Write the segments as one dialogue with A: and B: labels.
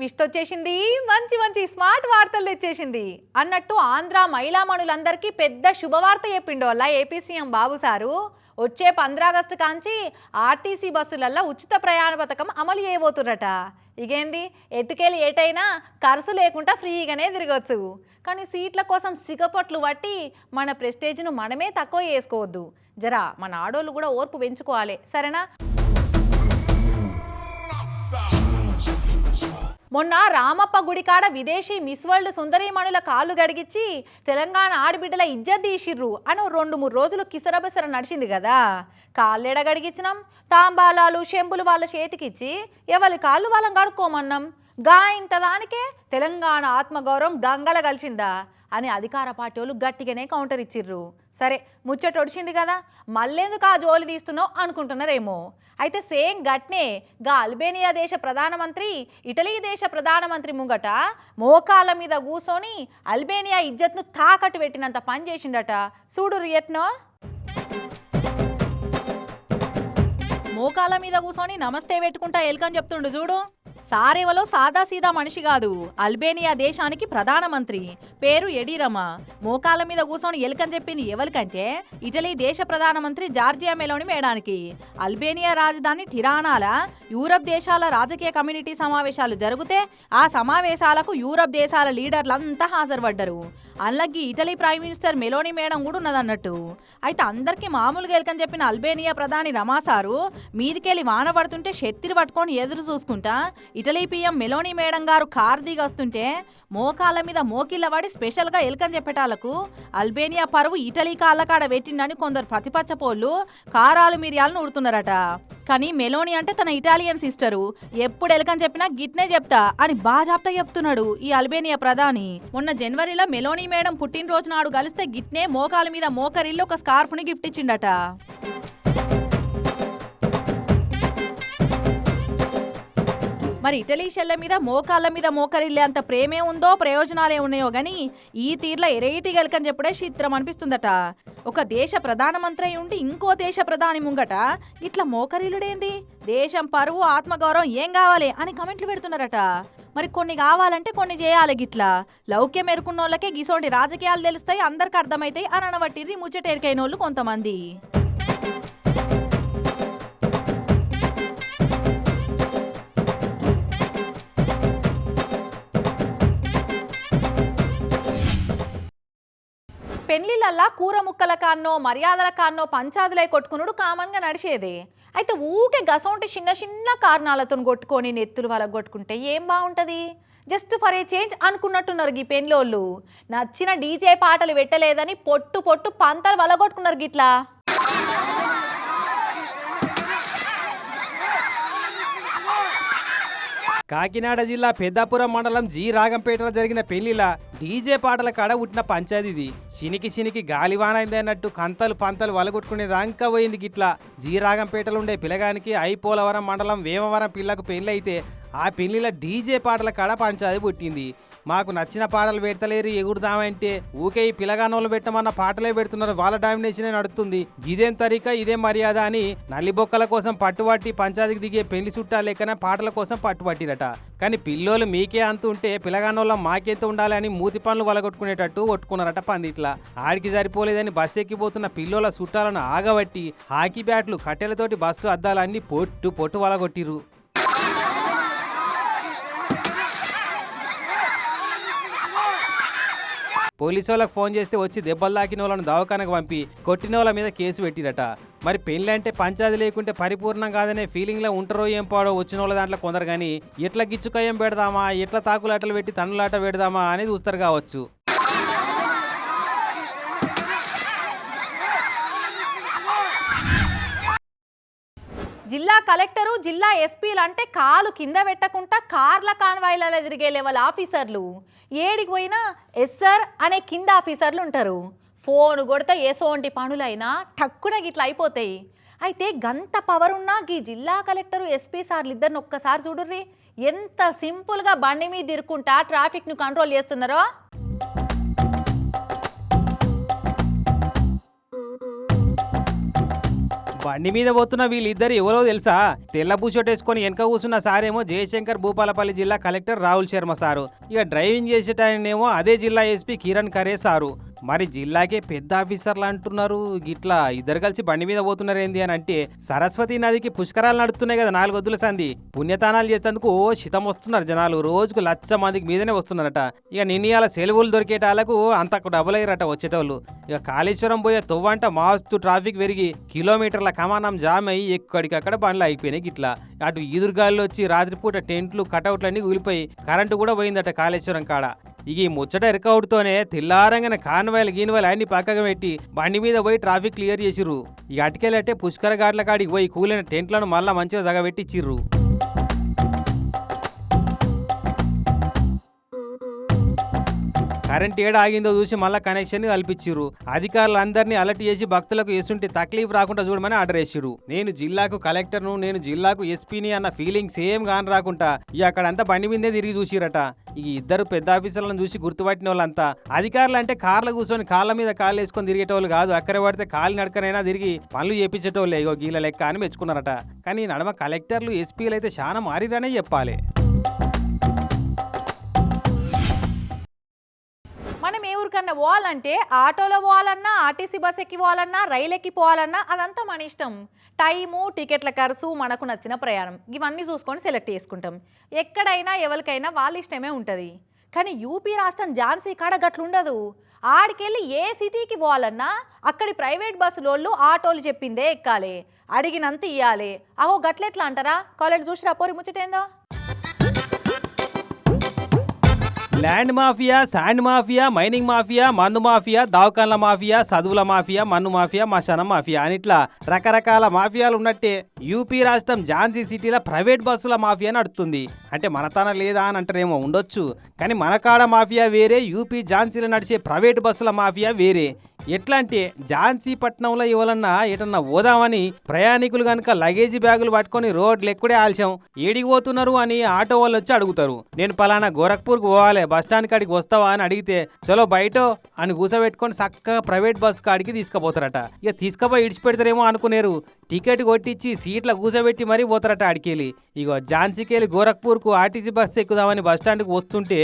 A: Twist వచ్చేసింది. మంచి మంచి స్మార్ట్ వార్తలు తెచ్చేసింది. అన్నట్టు ఆంధ్ర మహిళామణులందరికీ పెద్ద శుభవార్త చెప్పిండు వల్ల ఏపీ సీఎం బాబు సారు. వచ్చే పంద్రాగస్టు కాంచి ఆర్టీసీ బస్సులల్లో ఉచిత ప్రయాణ పథకం అమలు చేయబోతున్నట ఇగేంది? ఎటుకేలు ఏటైనా ఖర్చు లేకుండా ఫ్రీగానే తిరగచ్చు. కానీ సీట్ల కోసం సిగపట్లు పట్టి మన ప్రెస్టేజ్ను మనమే తక్కువ చేసుకోవద్దు. జరా మన ఆడోళ్ళు కూడా ఓర్పు పెంచుకోవాలి. సరేనా? మొన్న రామప్ప గుడికాడ విదేశీ మిస్ వరల్డ్ సుందరీమణుల కాళ్ళు గడిగిచ్చి తెలంగాణ ఆడబిడ్డల ఇజ్జత్ తీసిర్రు అని రెండు మూడు రోజులు కిసరబసర నడిచింది కదా. కాళ్ళెడ గడిగించినాం తాంబాలాలు శంపులు వాళ్ళ చేతికిచ్చి ఎవరి కాళ్ళు వాళ్ళని కడుక్కోమన్నాం. గా ఇంతదానికే తెలంగాణ ఆత్మగౌరవం గంగల కలిసిందా అని అధికార పార్టీ వాళ్ళు గట్టిగానే కౌంటర్ ఇచ్చిర్రు. సరే ముచ్చట ఒడిచింది కదా మళ్ళెందుకు ఆ జోలి తీస్తున్నావు అనుకుంటున్నారేమో. అయితే సేమ్ గట్నే గా అల్బేనియా దేశ ప్రధానమంత్రి ఇటలీ దేశ ప్రధానమంత్రి ముంగట మోకాళ్ళ మీద కూసోని అల్బేనియా ఇజ్జత్ను తాకట్టు పెట్టినంత పని చేసిండట. చూడు రియట్నో. మోకాళ్ళ మీద కూసోని నమస్తే పెట్టుకుంటా ఎలుకని చెప్తుండు చూడు. సారేవలో సాదా సీదా మనిషి కాదు. అల్బేనియా దేశానికి ప్రధానమంత్రి. పేరు ఎడీరమ మోకాల మీద కూర్చొని ఎలుకని చెప్పింది ఎవరికంటే? ఇటలీ దేశ ప్రధానమంత్రి జార్జియా మెలోని మేడానికి. అల్బేనియా రాజధాని టిరానాల. యూరప్ దేశాల రాజకీయ కమ్యూనిటీ సమావేశాలు జరిగితే ఆ సమావేశాలకు యూరప్ దేశాల లీడర్లంతా హాజరుపడ్డరు. అలాగే Italy prime minister Meloni madam కూడా ఉన్నదన్నట్టు. అయితే అందరికీ మామూలుగా ఎలుకని చెప్పిన అల్బేనియా ప్రధాని రమాసారు మీదికెళ్ళి వాన పడుతుంటే శెత్తిరి పట్టుకొని ఎదురు చూసుకుంటా ఇటలీ పిఎం మెలోని మేడం గారు కారు దిగి వస్తుంటే మోకాల మీద మోకిళ్ళ పడి స్పెషల్గా ఎలుకని చెప్పేటాలకు అల్బేనియా పరువు ఇటలీ కాళ్ళకాడ పెట్టిండని కొందరు ప్రతిపక్ష పోళ్ళు కారాలు మిరియాలను ఉడుతున్నారట కానీ మెలోని అంటే తన ఇటాలియన్ సిస్టరు. ఎప్పుడు ఎలుకని చెప్పినా గిట్నే చెప్తా అని బాజాప్తా చెప్తున్నాడు ఈ అల్బేనియా ప్రధాని. మొన్న జనవరిలో మెలోని మేడం పుట్టినరోజు నాడు కలిస్తే గిట్నే మోకాల మీద మోకరిల్లు ఒక స్కార్ఫ్ని గిఫ్ట్ ఇచ్చిండట. మరి ఇటలీ షెల్ల మీద మోకాళ్ళ మీద మోకరిల్లే అంత ప్రేమే ఉందో ప్రయోజనాలే ఉన్నాయో గాని ఈ తీర్ల ఎరైటీ గెలకని చెప్పుడే చిత్రం అనిపిస్తుందట. ఒక దేశ ప్రధానమంత్రి ఉండి ఇంకో దేశ ప్రధాని ముంగట ఇట్లా మోకరిల్లుడేంది? దేశం పరువు ఆత్మగౌరవం ఏం కావాలి అని కమెంట్లు పెడుతున్నారట. మరి కొన్ని కావాలంటే కొన్ని చేయాలి గిట్లా. లౌక్యం ఎరుకున్నోళ్ళకే గిసోంటి రాజకీయాలు తెలుస్తాయి అందరికి అర్థమైతాయి అని అనబట్టిర్రి ముచ్చటేరికైన వాళ్ళు కొంతమంది. పెళ్ళిళ్ళల్లా కూర ముక్కల కాన్నో మర్యాదల కాన్నో పంచాదులై కొట్టుకునుడు కామన్గా నడిచేదే. అయితే ఊకే గసంటి చిన్న చిన్న కారణాలతో కొట్టుకొని నెత్తులు వాళ్ళకు కొట్టుకుంటే ఏం బాగుంటుంది? జస్ట్ ఫర్ ఏ చేంజ్ అనుకున్నట్టున్నారు ఈ పెన్లోళ్ళు. నచ్చిన డీజే పాటలు పెట్టలేదని పొట్టు పొట్టు పంతలు వలగొట్టుకున్నారు గిట్లా.
B: కాకినాడ జిల్లా పెద్దాపురం మండలం జీ. రాగంపేటలో జరిగిన పెళ్ళిలా డీజే పాటల కాడ ఉట్టిన పంచాదిది చినికి చినికి గాలివానైందన్నట్టు కంతలు పంతలు వలగొట్టుకునే దాకా పోయింది గిట్లా. జీ. రాగంపేటలో ఉండే పిల్లగానికి ఐపోలవరం మండలం వేమవరం పిల్లకు పెళ్ళైతే ఆ పెళ్ళిలో డీజే పాటల కాడ పంచాది పుట్టింది. మాకు నచ్చిన పాటలు పెడతలేరు ఎగురుదామంటే. ఊకే ఈ పిల్లగానోళ్ళు పెట్టమన్న పాటలే పెడుతున్నారు. వాళ్ళ డామినేషన్ నడుస్తుంది ఇదేం తరీక ఇదేం మర్యాద అని నల్లిబొక్కల కోసం పట్టుబట్టి పంచాయతీకి దిగే పెళ్ళి చుట్టాలు లెక్కన పాటల కోసం పట్టుబట్టిరట. కానీ పిల్లోలు మీకే అంత ఉంటే పిలగానోళ్ళ మాకెంత ఉండాలి అని మూతి పనులు వలగొట్టుకునేటట్టు ఒట్టుకున్నారట పందిట్లా ఆడికి సరిపోలేదని బస్సు ఎక్కిపోతున్న పిల్లోల చుట్టాలను ఆగబట్టి హాకీ బ్యాట్లు కట్టెలతోటి బస్సు అద్దాలన్నీ పొట్టు పొట్టు వలగొట్టిరు పోలీసు వాళ్ళకి ఫోన్ చేస్తే వచ్చి దెబ్బలు తాకిన వాళ్ళని దవాఖానకు పంపి కొట్టిన వాళ్ళ మీద కేసు పెట్టిరట. మరి పెళ్ళి అంటే పంచాది లేకుంటే పరిపూర్ణం కాదనే ఫీలింగ్లో ఉంటారో ఏం పాడో వచ్చిన వాళ్ళ దాంట్లో కొందరు కానీ ఎట్లా గిచ్చుకయ్యం పెడదామా ఎట్లా తాకులాటలు పెట్టి తన్నులాట పెడదామా అనేది చూస్తారు కావచ్చు.
A: జిల్లా కలెక్టరు జిల్లా ఎస్పీలు అంటే కాలు కింద పెట్టకుండా కార్ల కాన్వాయిలలో తిరిగే లెవెల్ ఆఫీసర్లు. ఏడికి పోయినా ఎస్ఆర్ అనే కింద ఆఫీసర్లు ఉంటారు. ఫోన్ కొడితే ఏసోంటి పనులైనా టక్కున గిట్లా అయిపోతాయి. అయితే గంత పవర్ ఉన్నా గీ జిల్లా కలెక్టరు ఎస్పీ సార్లు ఇద్దరిని ఒక్కసారి చూడుర్రి. ఎంత సింపుల్గా బండి మీద తిరుక్కుంటా ట్రాఫిక్ను కంట్రోల్ చేస్తున్నారో.
B: బండి మీద పోతున్న వీళ్ళిద్దరు ఎవరో తెలుసా? తెల్ల బూషర్ట్ వేసుకొని వెనక కూర్చున్న సారేమో జయశంకర్ భూపాలపల్లి జిల్లా కలెక్టర్ రాహుల్ శర్మ సారు. ఇక డ్రైవింగ్ చేసేటనేమో అదే జిల్లా ఎస్పీ కిరణ్ ఖరే సారు. మరి జిల్లాకే పెద్ద ఆఫీసర్లు అంటున్నారు. గిట్లా ఇద్దరు కలిసి బండి మీద పోతున్నారు ఏంది అని అంటే సరస్వతి నదికి పుష్కరాలు నడుస్తున్నాయి కదా నాలుగు వద్దుల సంది పుణ్యతానాలు చేసేందుకు ఓ శితం వస్తున్నారు జనాలు. రోజుకు లక్ష మందికి మీదనే వస్తున్నారట. ఇక నిన్నయాల సెలవులు దొరికేటాలకు అంత డబుల్ అయ్యారట వచ్చేటోళ్ళు. ఇక కాళేశ్వరం పోయే తొవ్వంట మాస్తు ట్రాఫిక్ పెరిగి కిలోమీటర్ల కమానం జామ్ అయ్యి ఎక్కడికక్కడ బండ్లు అయిపోయినాయి గిట్లా. అటు ఈదురుగాల్లో వచ్చి రాత్రిపూట టెంట్లు కటౌట్లన్నీ కూలిపోయి కరెంటు కూడా పోయిందట కాళేశ్వరం కాడ. ఇక ఈ ముచ్చట ఎరకౌడుతోనే తెల్లారంగానే కాన్వాయిలు గీన్వాయిలు అన్ని పక్కకు పెట్టి బండి మీద పోయి ట్రాఫిక్ క్లియర్ చేసిర్రు. ఇక అటుకెళ్ళట్టే పుష్కర ఘాట్ల కాడికి పోయి కూలిన టెంట్లను మళ్ళా మంచిగా జగబెట్టి ఇచ్చిర్రు కరెంట్ ఏడ ఆగిందో చూసి మళ్ళీ కనెక్షన్ కల్పించారు అధికారులు అందరినీ అలర్ట్ చేసి భక్తులకు ఎసుంటి తక్లీఫ్ రాకుండా చూడమని ఆర్డర్ చేసిరు నేను జిల్లాకు కలెక్టర్ను నేను జిల్లాకు ఎస్పీని అన్న ఫీలింగ్ సేమ్ గాని రాకుండా ఇక అక్కడంతా బండి మీదే తిరిగి చూసిరట. ఈ ఇద్దరు పెద్ద ఆఫీసర్లను చూసి గుర్తుపట్టిన వాళ్ళంతా. అధికారులు అంటే కార్లు కూర్చొని కాళ్ళ మీద కాళ్ళు వేసుకొని తిరిగేటోళ్ళు కాదు. అక్కడే పడితే కాళ్ళు నడకనైనా తిరిగి పనులు చేపించేటోళ్ళే. ఇగో గీల లెక్క అని మెచ్చుకున్నారట. కానీ నడమ కలెక్టర్లు ఎస్పీలు అయితే చాలా మారిరనే చెప్పాలి.
A: ఊరికన్నా పోవాలంటే ఆటోలో పోవాలన్నా ఆర్టీసీ బస్ ఎక్కి పోవాలన్నా రైలు ఎక్కి పోవాలన్నా అదంతా మన ఇష్టం. టైము టికెట్ల ఖర్చు మనకు నచ్చిన ప్రయాణం. ఇవన్నీ చూసుకొని సెలెక్ట్ చేసుకుంటాం. ఎక్కడైనా ఎవరికైనా వాళ్ళ ఇష్టమే ఉంటుంది. కానీ యూపీ రాష్ట్రం ఝాన్సీ కాడ గట్లుండదు ఆడికెళ్ళి ఏ సిటీకి పోవాలన్నా అక్కడి ప్రైవేట్ బస్సులోళ్ళు ఆటోలు చెప్పిందే ఎక్కాలి. అడిగినంత ఇవ్వాలి అహో గట్లెట్లా అంటారా? కాలేజ్ చూసిరా పోరి ముచ్చటేందో?
B: Land mafia sand mafia mining mafia మందు మాఫియా దావకాన్ల మాఫియా చదువుల మాఫియా మన్ను మాఫియా మశానం మాఫియా అని ఇట్లా రకరకాల మాఫియాలు ఉన్నట్టే యూపీ రాష్ట్రం ఝాన్సీ సిటీలో ప్రైవేట్ బస్సుల మాఫియా నడుస్తుంది అంటే మనతన లేదా అని అంటారేమో ఉండొచ్చు. కానీ మనకాడ మాఫియా వేరే యూపీ ఝాన్సీలో నడిచే ప్రైవేట్ బస్సుల మాఫియా వేరే. ఎట్లా అంటే ఝాన్సీ పట్నంలో ఇవ్వాలన్నా ఎటన్నా పోదామని ప్రయాణికులు గనక లగేజీ బ్యాగులు పట్టుకొని రోడ్లు ఎక్కడే ఆలస్యం ఏడికి పోతున్నారు అని ఆటో వాళ్ళు వచ్చి అడుగుతారు. నేను పలానా గోరఖ్పూర్కి పోవాలి బస్ స్టాండ్ కాడికి వస్తావా అని అడిగితే చలో బయట అని కూసబెట్టుకొని చక్కగా ప్రైవేట్ బస్ కాడికి తీసుకుపోతారట. ఇక తీసుకుపోయి ఇడిచిపెడతారేమో అనుకునేరు. టికెట్ కొట్టించి సీట్ల కూసబెట్టి మరీ పోతారట ఆడికెళ్ళి. ఇగో ఝాన్సీకి వెళ్ళి గోరఖ్పూర్కు ఆర్టీసీ బస్ ఎక్కుదామని బస్ స్టాండ్కి వస్తుంటే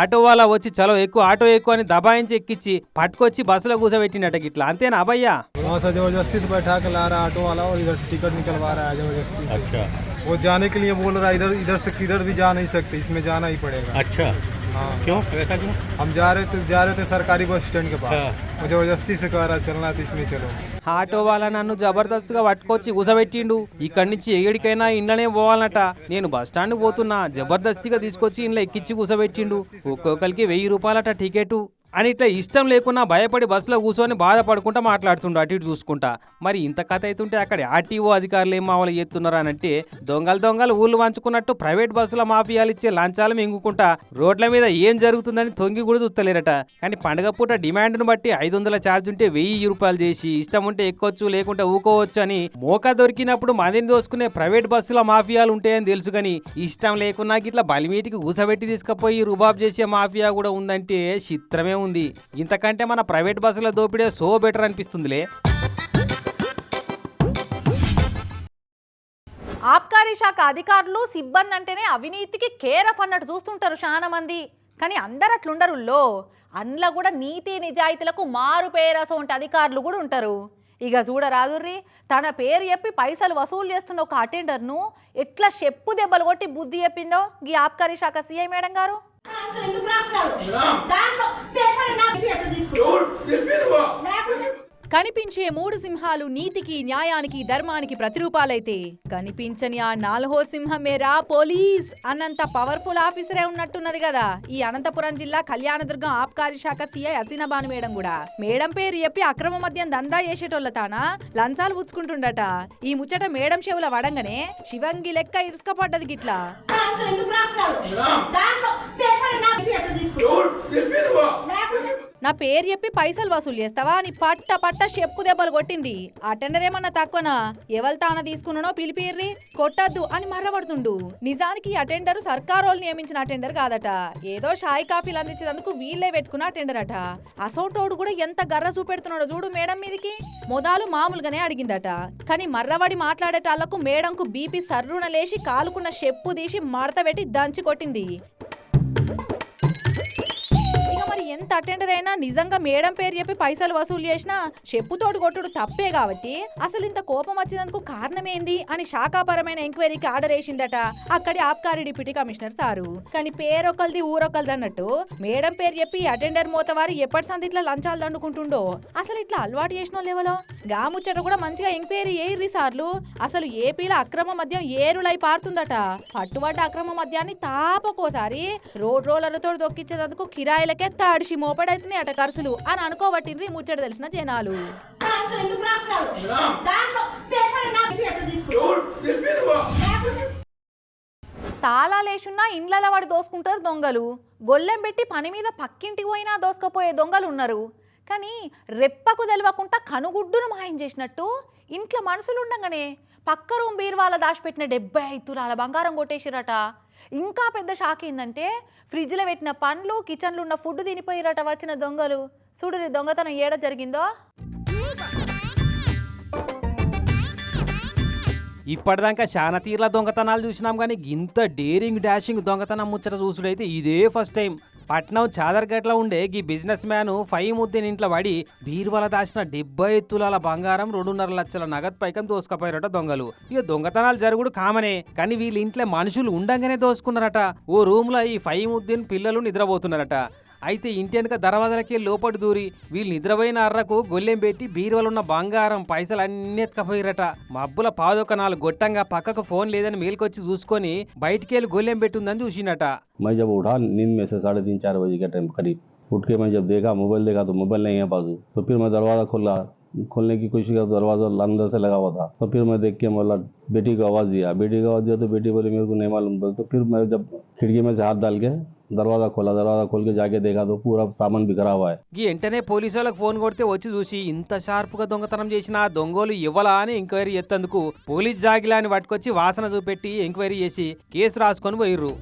B: ఆటో వాళ్ళ వచ్చి చలో ఎక్కువ ఆటో ఎక్కువ అని దబాయించి ఎక్కించి పట్టుకొచ్చి బస్సులో కూసబెట్టినట్ట గిట్లా అంతేనా అభయ్యా
C: वहाँ से जबरदस्ती से बैठा के ला रहा है ऑटो वाला और इधर टिकट निकलवा रहा है जबरदस्ती से।
D: अच्छा
C: वो जाने के लिए बोल रहा है इधर इधर से किधर भी जा नहीं सकते इसमें जाना ही पड़ेगा
D: अच्छा
C: हाँ
D: क्यों ऐसा क्यों
C: हम जा रहे थे जा रहे थे सरकारी बस स्टैंड के पास
D: हाँ।
C: वो जबरदस्ती से कह रहा है चलना है तो इसमें चलो
B: ఆటో వాళ్ళ నన్ను జబర్దస్త్గా పట్టుకొచ్చి కూసబెట్టిండు ఇక్కడి నుంచి ఎగిడికైనా ఇంట్లోనే పోవాలనట నేను బస్ స్టాండ్ పోతున్నా జబర్దస్తిగా తీసుకొచ్చి ఇంట్లో ఎక్కించి కూసబెట్టిండు ఒక్కొక్కరికి వెయ్యి రూపాయలట టికెట్ అని ఇట్లా ఇష్టం లేకున్నా భయపడి బస్సులో కూర్చొని బాధపడుకుంటా మాట్లాడుతుండు అటు ఇటు చూసుకుంటా. మరి ఇంత కథ అవుతుంటే అక్కడ ఆర్టీఓ అధికారులు ఏం మామూలు చేస్తున్నారు అని అంటే దొంగలు దొంగలు ఊళ్ళు వంచుకున్నట్టు ప్రైవేట్ బస్సుల మాఫియాలు ఇచ్చే లంచాలు మింగుకుంటా రోడ్ల మీద ఏం జరుగుతుందని తొంగి కూడా చూస్తలేరట. కానీ పండగ పూట డిమాండ్ను బట్టి ఐదు వందల ఛార్జ్ ఉంటే వెయ్యి రూపాయలు చేసి ఇష్టం ఉంటే ఎక్కొచ్చు లేకుంటే ఊకోవచ్చు అని మోకా దొరికినప్పుడు మందిని దోసుకునే ప్రైవేట్ బస్సుల మాఫియాలు ఉంటాయని తెలుసు కానీ ఇష్టం లేకున్నా ఇట్లా బలిమీటికి ఊసబెట్టి తీసుకుపోయి రుబాబ్ చేసే మాఫియా కూడా ఉందంటే చిత్రమే ఉంది. ఇంతకంటే మన ప్రైవేట్ బస్సుల దోపిడే సో బెటర్ అనిపిస్తుందిలే.
A: ఆబ్కారీ శాఖ అధికారులు సిబ్బంది అంటేనే అవినీతికి కేరఫ్ అన్నట్టు చూస్తుంటారు చాలా మంది. కానీ అందరు అట్లుండరు లో. అందులో కూడా నీతి నిజాయితీలకు మారు పేరసో ఉంటే అధికారులు కూడా ఉంటారు. ఇక చూడరాదుర్రి తన పేరు చెప్పి పైసలు వసూలు చేస్తున్న ఒక అటెండర్ను ఎట్లా చెప్పు దెబ్బలు కొట్టి బుద్ధి చెప్పిందో ఈ ఆబ్కారీ శాఖ సీఐ మేడం గారు? కనిపించే మూడు సింహాలు నీతికి న్యాయానికి ధర్మానికి ప్రతిరూపాలైతే కనిపించని ఆ నాలుగో సింహం మేరా పోలీస్. అన్నంత పవర్ఫుల్ ఆఫీసరే ఉన్నట్టున్నది కదా. ఈ అనంతపురం జిల్లా కళ్యాణదుర్గం ఆబ్కారీ శాఖ సీఐ హసీనాబాను మేడం కూడా. మేడం పేరు చెప్పి అక్రమ మద్యం దందా చేసేటోళ్ళ తానా? లంచాలు పుచ్చుకుంటుండట. ఈ ముచ్చట మేడం చెవుల వడంగానే శివంగి లెక్క ఇరుసుకపడ్డది గిట్లా
E: దాంట్లో ఎందుకు రాసినావు దాంట్లో పేపర్ నా
A: పేరు చెప్పి పైసలు వసూలు చేస్తావా? అని పట్ట పట్ట చెప్పు దెబ్బలు కొట్టింది. అటెండర్ ఏమన్నా తక్కువనా? ఎవరు తాన తీసుకున్నానో పిలిపిర్రి కొట్టద్దు అని మర్రబడుతుండు. నిజానికి అటెండర్ సర్కారోళ్ళు నియమించిన అటెండర్ కాదట. ఏదో షాయి కాఫీలు అందించేందుకు వీళ్ళే పెట్టుకున్న అటెండర్ అట. అసోటోడు కూడా ఎంత గర్ర చూపెడుతున్నాడో చూడు మేడం మీదికి. మొదలు మామూలుగానే అడిగిందట. కానీ మర్రబడి మాట్లాడేటాళ్ళకు మేడంకు బీపీ సర్రున లేచి కాలుకున్న చెప్పు తీసి మడత పెట్టి దంచి కొట్టింది. మరి ఎంత అటెండర్ అయినా నిజంగా మేడం పేరు చెప్పి పైసలు వసూలు చేసినా చెప్పుతోడు కొట్టుడు తప్పే కాబట్టి అసలు ఇంత కోపం వచ్చినందుకు కారణమేంది అని శాఖాపరమైన ఎంక్వైరీకి ఆర్డర్ వేసిందట అక్కడి ఆబ్కారీ డిప్యూటీ కమిషనర్ సారు. కానీ పేరొకరిది ఊరొకరిది అన్నట్టు మేడం పేరు చెప్పి అటెండర్ మోతవారు ఎప్పటి సంది ఇట్లా లంచాలు దండుకుంటుండో అసలు ఇట్లా అలవాటు చేసిన లేవలో గా ముచ్చట కూడా మంచిగా ఎంక్వైరీ చేయర్రి సార్లు. అసలు ఏపీలో అక్రమ మద్యం ఏరులై పారుతుందట. పట్టుబడ్డ అక్రమ మద్యాన్ని తాపకోసారి రోడ్ రోలర్లతో దొక్కించేందుకు కిరాయిలకే తాడిసి మోపడైతున్నాయి అట ఖర్చులు అని అనుకోబట్టిండ్రి ఈ ముచ్చట తెలిసిన జనాలు. తాళాలేసున్నా ఇండ్ల వాడి దోసుకుంటారు దొంగలు. గొల్లెం పెట్టి పని మీద పక్కింటికి పోయినా దోసుకపోయే దొంగలు ఉన్నారు. కానీ రెప్పకు తెలవకుండా కనుగుడ్డును మాయం చేసినట్టు ఇంట్లో మనుషులు ఉండగానే పక్క రూమ్ బీరువాల దాచిపెట్టిన డెబ్బై ఐదు తులాల బంగారం కొట్టేసిరట. ఇంకా పెద్ద షాక్ ఏంటంటే ఫ్రిడ్జ్లో పెట్టిన పండ్లు కిచెన్లో ఉన్న ఫుడ్ తినిపోయిరట వచ్చిన దొంగలు. చూడు దొంగతనం ఏడ జరిగిందో?
B: ఇప్పటిదాకా చాలా తీర్ల దొంగతనాలు చూసినాం కానీ ఇంత డేరింగ్ డాషింగ్ దొంగతనం ముచ్చట చూసుడైతే ఇదే ఫస్ట్ టైం పట్నం చాదర్గట్ల ఉండే ఈ బిజినెస్ మ్యాన్ ఫైవ్ ఇంట్లో పడి బీర్వాల దాచిన డెబ్బై తులాల బంగారం రెండున్నర లక్షల నగదు పైకం దోసుకపోయారట దొంగలు. ఇక దొంగతనాలు జరుగుడు కామనే కానీ వీళ్ళ ఇంట్లో మనుషులు ఉండంగానే దోసుకున్నారట. ఓ రూమ్లో ఈ ఫైవ్ పిల్లలు నిద్రపోతున్నారట. అయితే ఇంటి వెనక దర్వాజలకి లోపటి దూరి వీళ్ళు నిద్రపోయిన అర్రకు గొల్లెం పెట్టి బీరువలున్న బంగారం పైసలు అన్ని ఎత్తుకపోయిరట మబ్బుల పాదొక నాలుగు గొట్టంగా పక్కకు ఫోన్ లేదని మేలుకొచ్చి చూసుకొని బయటికి వెళ్ళి గొల్లెం పెట్టుందని చూసినట
D: मैं जब उठा नींद में से साढ़े तीन चार बजे के टाइम करीब उठ के मैं जब देखा मोबाइल देखा तो मोबाइल नहीं है बाजू तो फिर मैं दरवाज़ा खोला खोलने की कोशिश किया तो दरवाज़ा अंदर से लगा हुआ था तो फिर मैं देख के बोला बेटी को आवाज़ दिया बेटी को आवाज़ दिया तो बेटी बोली मेरे को नहीं मालूम था तो फिर मैं जब खिड़की में से हाथ डाल के దర్వాజా కొల దర్వాజా కోల్ జాకే దేగా దో పూరా సామాన్ బిగరా హువా
B: గీ వెంటనే పోలీసు వాళ్ళకి ఫోన్ కొడితే వచ్చి చూసి ఇంత షార్ప్గా దొంగతనం చేసిన దొంగోలు ఇవ్వలా అని ఎంక్వైరీ ఎత్తేందుకు పోలీస్ జాగిలాని పట్టుకొచ్చి వాసన చూపెట్టి ఎంక్వైరీ చేసి కేసు రాసుకొని పోయిర్రు.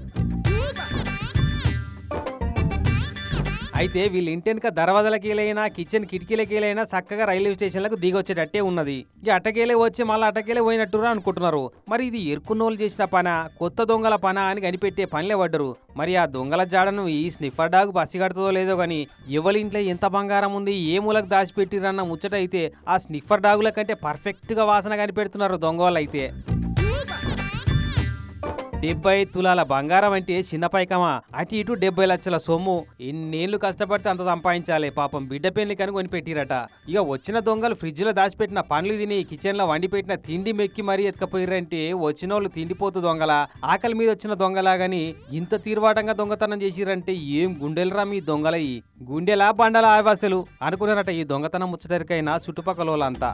B: అయితే వీళ్ళ ఇంటెనక దర్వాజలకేలైనా కిచెన్ కిటికీలకేలైనా చక్కగా రైల్వే స్టేషన్లకు దిగొచ్చేటట్టే ఉన్నది. ఇక అటకేలే వచ్చి మళ్ళీ అటకేలే పోయినట్టురా అనుకుంటున్నారు. మరి ఇది ఎరుకున్నోళ్ళు చేసిన పన కొత్త దొంగల పన అని కనిపెట్టే పనిలే పడ్డరు. మరి ఆ దొంగల జాడను ఈ స్నిఫర్ డాగ్ పసిగడుతుందో లేదో కానీ ఎవరి ఇంట్లో ఎంత బంగారం ఉంది ఏ మూలకు దాచిపెట్టిరన్న ముచ్చట అయితే ఆ స్నిఫర్ డాగుల కంటే పర్ఫెక్ట్గా వాసన కనిపెడుతున్నారు దొంగ వాళ్ళు అయితే డెబ్బై తులాల బంగారం అంటే చిన్న పైకమా? అటు ఇటు డెబ్బై లక్షల సొమ్ము. ఇన్నేళ్ళు కష్టపడితే అంత సంపాదించాలి. పాపం బిడ్డ పెళ్ళి కని పెట్టిరట ఇక వచ్చిన దొంగలు ఫ్రిడ్జ్లో దాచిపెట్టిన పండ్లు తిని కిచెన్లో వండి పెట్టిన తిండి మెక్కి మరీ ఎత్తుకపోయిర్రంటే వచ్చిన వాళ్ళు తిండిపోతు దొంగల. ఆకలి మీద వచ్చిన దొంగలాగని ఇంత తీర్వాటంగా దొంగతనం చేసిరంటే ఏం గుండెలరా మీ దొంగలయి? గుండెలా బండల ఆవాసలు అనుకున్నారట ఈ దొంగతనం ముచ్చటరికైనా చుట్టుపక్కల వాళ్ళంతా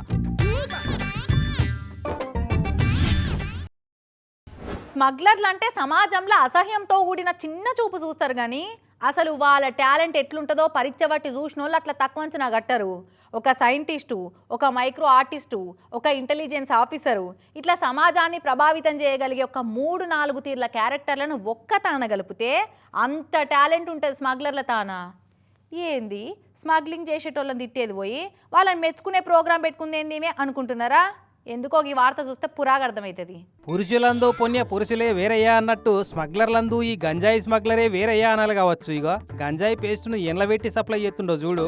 A: స్మగ్లర్లు అంటే సమాజంలో అసహ్యంతో కూడిన చిన్న చూపు చూస్తారు కానీ అసలు వాళ్ళ టాలెంట్ ఎట్లుంటుందో పరీక్ష బట్టి చూసిన వాళ్ళు అట్లా తక్కువ అంచనా కట్టరు. ఒక సైంటిస్టు ఒక మైక్రో ఆర్టిస్టు ఒక ఇంటెలిజెన్స్ ఆఫీసరు ఇట్లా సమాజాన్ని ప్రభావితం చేయగలిగే ఒక మూడు నాలుగు తీర్ల క్యారెక్టర్లను ఒక్క తాన గలిపితే అంత టాలెంట్ ఉంటుంది స్మగ్లర్ల తాన. ఏంది? స్మగ్లింగ్ చేసేటోళ్ళని తిట్టేది పోయి వాళ్ళని మెచ్చుకునే ప్రోగ్రాం పెట్టుకుంది ఏంది అనుకుంటున్నారా? ఎందుకో ఈ వార్త చూస్తే పురాగా అర్థమవుతుంది
B: పురుషులందు పుణ్య పురుషులే వేరయ్యా అన్నట్టు స్మగ్లర్లందు ఈ గంజాయి స్మగ్లరే వేరయ్యా అనాలి కావచ్చు. ఇక గంజాయి పేస్ట్ను ఎండ్ల పెట్టి సప్లై చేస్తుండో చూడు.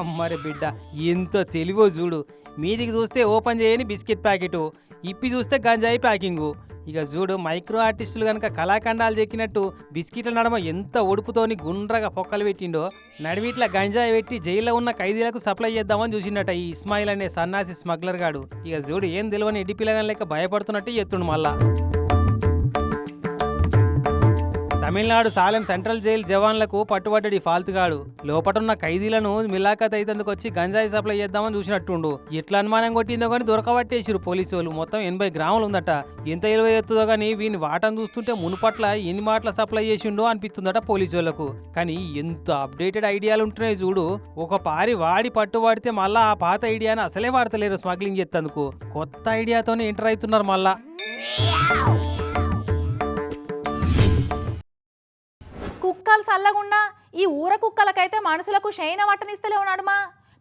B: అమ్మరి బిడ్డ ఎంత తెలివో చూడు. మీదికి చూస్తే ఓపెన్ చేయని బిస్కెట్ ప్యాకెట్ ఇప్పి చూస్తే గంజాయి ప్యాకింగు. ఇక చూడు మైక్రో ఆర్టిస్టులు కనుక కళాఖండాలు చెక్కినట్టు బిస్కెట్ల నడమ ఎంత ఒడుపుతోని గుండ్రగా పొక్కలు పెట్టిండో నడివిట్ల గంజాయి పెట్టి జైల్లో ఉన్న ఖైదీలకు సప్లై చేద్దామని చూసిండట ఈ ఇస్మాయిల్ అనే సన్నాసి స్మగ్లర్ గాడు. ఇక చూడు ఏం తెలియని ఎడ్డి లేక భయపడుతున్నట్టు ఎత్తుండు మళ్ళా. తమిళనాడు సాలెం సెంట్రల్ జైలు జవాన్లకు పట్టుబడ్డడి ఫాల్తుగాడు. లోపటున్న ఖైదీలను మిలాఖత్ అయితందుకు వచ్చి గంజాయి సప్లై చేద్దామని చూసినట్టుండు. ఎట్లా అనుమానం కొట్టిందో కానీ దొరకబట్టేసిరు పోలీసు వాళ్ళు మొత్తం ఎనభై గ్రాములు ఉందట. ఎంత ఇలువ ఎత్తుదో కానీ వీని వాటను చూస్తుంటే మునుపట్ల ఎన్ని మాటల సప్లై చేసిండో అనిపిస్తుందట పోలీసు వాళ్ళకు కానీ ఎంత అప్డేటెడ్ ఐడియాలు ఉంటున్నాయి చూడు. ఒక పారి వాడి పట్టుబడితే మళ్ళా ఆ పాత ఐడియాని అసలే వాడతలేరు స్మగ్లింగ్ చేస్తేందుకు కొత్త ఐడియాతోనే ఎంటర్ అవుతున్నారు మళ్ళా.
A: కుక్కలు చల్లగుండా ఈ ఊర కుక్కలకైతే మనుషులకు శయన వట్టనిస్తలే ఉన్నాడుమా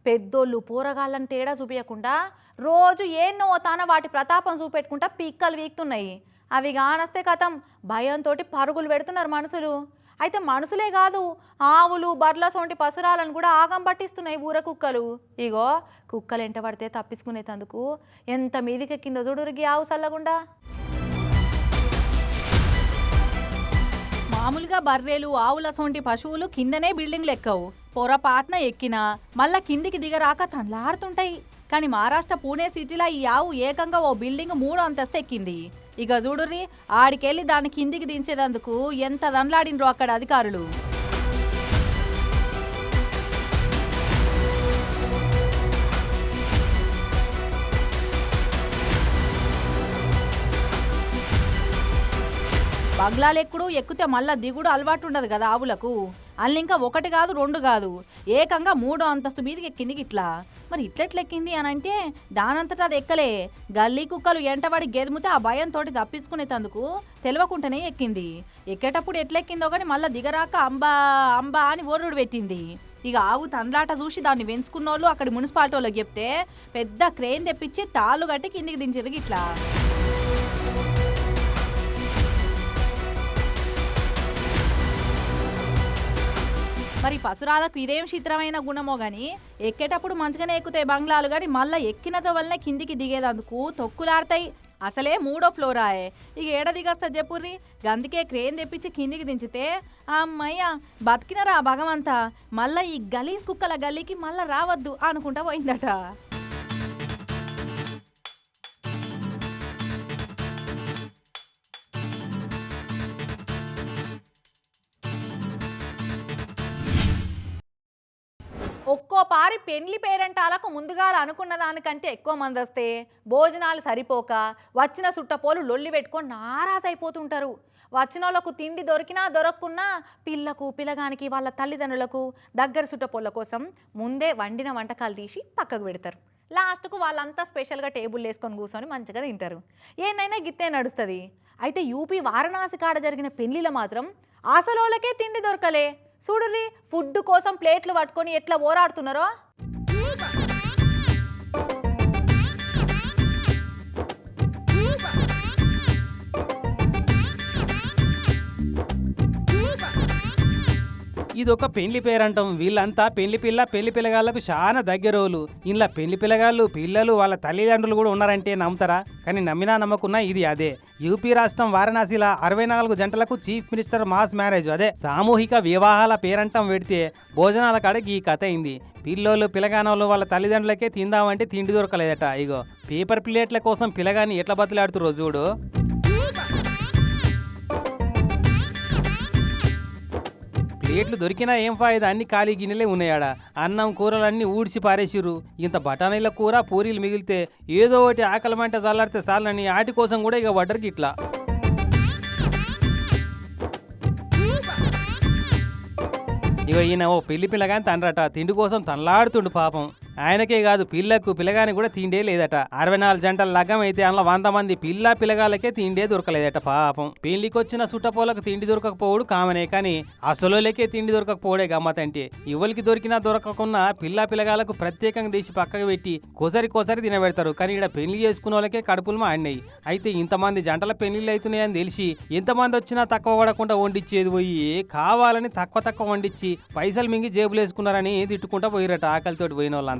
A: పెద్దోళ్ళు పూరగాళ్ళని తేడా చూపించకుండా రోజు ఏన్నో తాన వాటి ప్రతాపం చూపెట్టుకుంటా పిక్కలు వీక్తున్నాయి. అవి కానస్తే కథం భయంతో పరుగులు పెడుతున్నారు మనుషులు. అయితే మనుషులే కాదు ఆవులు బర్ల సొంటి పసురాలను కూడా ఆగం పట్టిస్తున్నాయి ఊర కుక్కలు. ఇగో కుక్కలు ఎంట పడితే తప్పించుకునేటందుకు ఎంత మీదికెక్కిందో చూడురిగి ఆవు చల్లగుండా? మామూలుగా బర్రెలు ఆవుల సొంటి పశువులు కిందనే బిల్డింగ్లు ఎక్కవు. పొరపాటున ఎక్కినా మళ్ళా కిందికి దిగరాక తండ్లాడుతుంటాయి కానీ మహారాష్ట్ర పూణే సిటీలో ఈ ఆవు ఏకంగా ఓ బిల్డింగ్ మూడో అంతస్తు ఎక్కింది. ఇక చూడుర్రి ఆడికెళ్ళి దాన్ని కిందికి దించేదందుకు ఎంత దండ్లాడినరు అక్కడ అధికారులు? బగ్లాలెక్కుడు ఎక్కితే మళ్ళా దిగుడు అలవాటు ఉండదు కదా ఆవులకు. అల్లి ఇంకా ఒకటి కాదు రెండు కాదు. ఏకంగా మూడో అంతస్తు మీదకి ఎక్కింది ఇట్లా మరి ఇట్లెట్లెక్కింది అని అంటే దానంతటా అది ఎక్కలే. గల్లీ కుక్కలు ఎంటబడి గెదుముతే ఆ భయంతో తప్పించుకునేటందుకు తెలియకుండానే ఎక్కింది. ఎక్కేటప్పుడు ఎట్లెక్కిందో కానీ మళ్ళీ దిగరాక అంబా అంబా అని ఓరుడు పెట్టింది. ఇక ఆవు తండ్లాట చూసి దాన్ని పెంచుకున్నోళ్ళు అక్కడి మున్సిపాలిటీ వాళ్ళకి చెప్తే పెద్ద క్రెయిన్ తెప్పించి తాళ్ళు కట్టి కిందికి దించారు ఇట్లా మరి పసురాలకు ఇదేం చిత్రమైన గుణమో గాని ఎక్కేటప్పుడు మంచిగానే ఎక్కుతాయి బంగ్లాలు కానీ మళ్ళీ ఎక్కినతో వల్లనే కిందికి దిగేదందుకు తొక్కులాడతాయి. అసలే మూడో ఫ్లోరాయే. ఇక ఏడ దిగస్తా చెప్పుర్రి గందుకే క్రేన్ తెప్పించి కిందికి దించితే అమ్మయ్య బతికినరా భగవంతా? మళ్ళా ఈ గలీస్ కుక్కల గల్లీకి మళ్ళా రావద్దు అనుకుంటా పోయిందట. పారి పెండ్లి పేరంటాలకు ముందుగా అనుకున్న దానికంటే ఎక్కువ మంది వస్తే భోజనాలు సరిపోక వచ్చిన సుట్టపోలు లొల్లి పెట్టుకొని నారాజైపోతుంటారు వచ్చిన వాళ్ళకు తిండి దొరికినా దొరకకున్నా పిల్లకు పిల్లగానికి వాళ్ళ తల్లిదండ్రులకు దగ్గర సుట్టపోళ్ళ కోసం ముందే వండిన వంటకాలు తీసి పక్కకు పెడతారు. లాస్ట్కు వాళ్ళంతా స్పెషల్గా టేబుల్ వేసుకొని కూర్చొని మంచిగా తింటారు. ఏనైనా గిట్టే నడుస్తుంది. అయితే యూపీ వారణాసి కాడ జరిగిన పెళ్ళిలో మాత్రం అసలోళ్ళకే తిండి దొరకలే. చూడుర్రి ఫుడ్ కోసం ప్లేట్లు పట్టుకొని ఎట్లా పోరాడుతున్నారో?
B: ఇదొక పెళ్ళి పేరంటాం. వీళ్ళంతా పెళ్ళి పిల్ల పెళ్ళి పిల్లగాళ్ళకు చాలా దగ్గరోలు. ఇంట్లో పెళ్ళి పిల్లగాళ్ళు పిల్లలు వాళ్ళ తల్లిదండ్రులు కూడా ఉన్నారంటే నమ్ముతారా? కానీ నమ్మినా నమ్మకున్నా ఇది అదే. యూపీ రాష్ట్రం వారణాసిలో అరవై నాలుగు జంటలకు చీఫ్ మినిస్టర్ మాస్ మ్యారేజ్. అదే సామూహిక వివాహాల పేరంటం పెడితే భోజనాల కాడకి ఈ కథ అయింది. పిల్లోళ్ళు పిలగానోళ్ళు వాళ్ళ తల్లిదండ్రులకే తిందామంటే తిండి దొరకలేదట. ఇగో పేపర్ ప్లేట్ల కోసం పిల్లగాని ఎట్లా బతులాడుతురో చూడు. ప్లేట్లు దొరికినా ఏం ఫాయిదా? అన్ని ఖాళీ గిన్నెలే ఉన్నాయాడ? అన్నం కూరలన్నీ ఊడ్చి పారేసిరు ఇంత బఠానీల కూర పూరీలు మిగిలితే ఏదో ఒకటి ఆకలి మంట చల్లారితే చాలని ఆటి కోసం కూడా ఇక వడ్డరికి ఇట్లా ఇక ఈయన ఓ పెళ్ళి పిల్లగాని తండ్రట తిండి కోసం తనలాడుతుండు పాపం. ఆయనకే కాదు పిల్లకు పిల్లగాని కూడా తిండే లేదట. అరవై నాలుగు జంటల లగ్గం అయితే అందులో వంద మంది పిల్ల పిల్లగాళ్ళకే తిండే దొరకలేదట పాపం. పెళ్ళికొచ్చిన సుట్టపోలకు తిండి దొరకకపోవడు కామనే కానీ అసలులకే తిండి దొరకకపోవడే గమ్మతంటే. ఎవరికి దొరికినా దొరకకున్నా పిల్ల పిల్లగాళ్ళకు ప్రత్యేకంగా తీసి పక్కకు పెట్టి కోసరి కోసరి తినబెడతారు. కానీ ఇక్కడ పెళ్ళి చేసుకున్న వాళ్ళకే కడుపులు మాడినాయి. అయితే ఇంతమంది జంటల పెళ్ళిళ్ళు అవుతున్నాయని తెలిసి ఎంతమంది వచ్చినా తక్కువ పడకుండా వండిచ్చేది పోయి కావాలని తక్కువ తక్కువ వండిచ్చి పైసలు మింగి జేబులు వేసుకున్నారని తిట్టుకుంటా పోయిరట ఆకలితోటి పోయిన వాళ్ళంతా